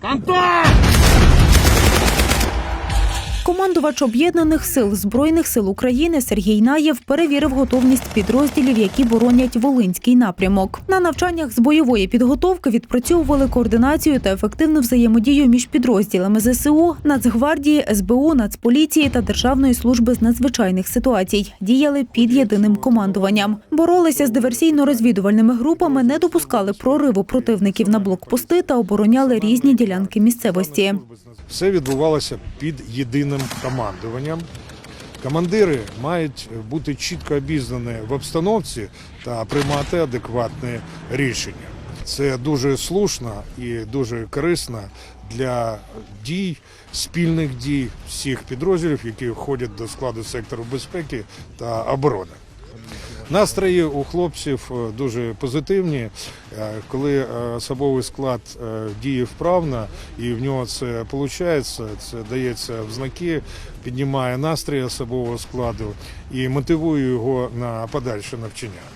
Cantor! Командувач об'єднаних сил збройних сил України Сергій Наєв перевірив готовність підрозділів, які боронять Волинський напрямок. На навчаннях з бойової підготовки відпрацьовували координацію та ефективну взаємодію між підрозділами ЗСУ, Нацгвардії, СБУ, Нацполіції та Державної служби з надзвичайних ситуацій. Діяли під єдиним командуванням. Боролися з диверсійно-розвідувальними групами, не допускали прориву противників на блокпости та обороняли різні ділянки місцевості. Все відбувалося під єдиним командуванням. Командири мають бути чітко обізнані в обстановці та приймати адекватне рішення. Це дуже слушно і дуже корисно для дій, спільних дій всіх підрозділів, які входять до складу сектору безпеки та оборони. Настрої у хлопців е, дуже позитивні. Е, Коли е, особовий склад діє вправно і в нього це виходить, це дається в знаки, піднімає настрій особового складу і мотивує його на подальше навчання.